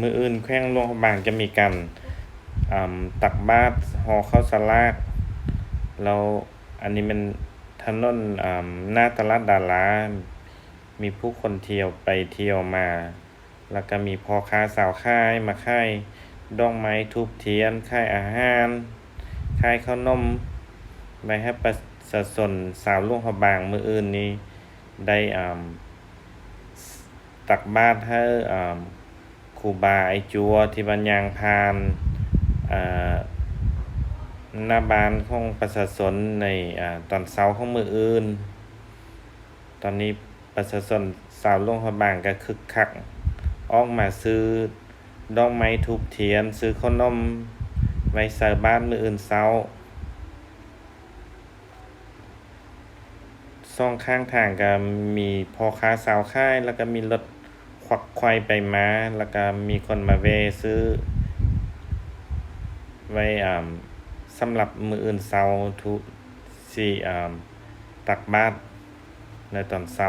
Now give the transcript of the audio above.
มืออื่นแขวงลงบางจะมีการตักบาตรห่อข้าวสลากแล้วอันนี้มันถนนหน้าตลาดดารามีผู้คนเที่ยวไปเที่ยวมา แล้วก็มีพ่อค้าสาวขายมาขายดอกไม้ทูบเทียนขายอาหารขายขนมไว้ให้ประชาชนสาวลวงพระบางมืออื่นนี้ได้ตักบาตรให้ ครูบาไอจัวที่บันยางพานอ่าหน้าบ้านของประชาชนในอ่าตอนเช้าของมืออื่น ตอนนี้ประชาชนสาวลวงพบางก็คึกคักออกมาซื้อดอกไม้ทูบเทียน ซื้อขนมไว้ใส่บ้านมืออื่นเช้าสองข้างทางก็มีพ่อค้าสาวขายแล้วก็มีรถ ควักควายไปมาแล้วก็มีคนมาเวซื้อ ไว้อ่าสำหรับมืออื่นเช้าทุสิอ่าตักบาตรในตอนเช้า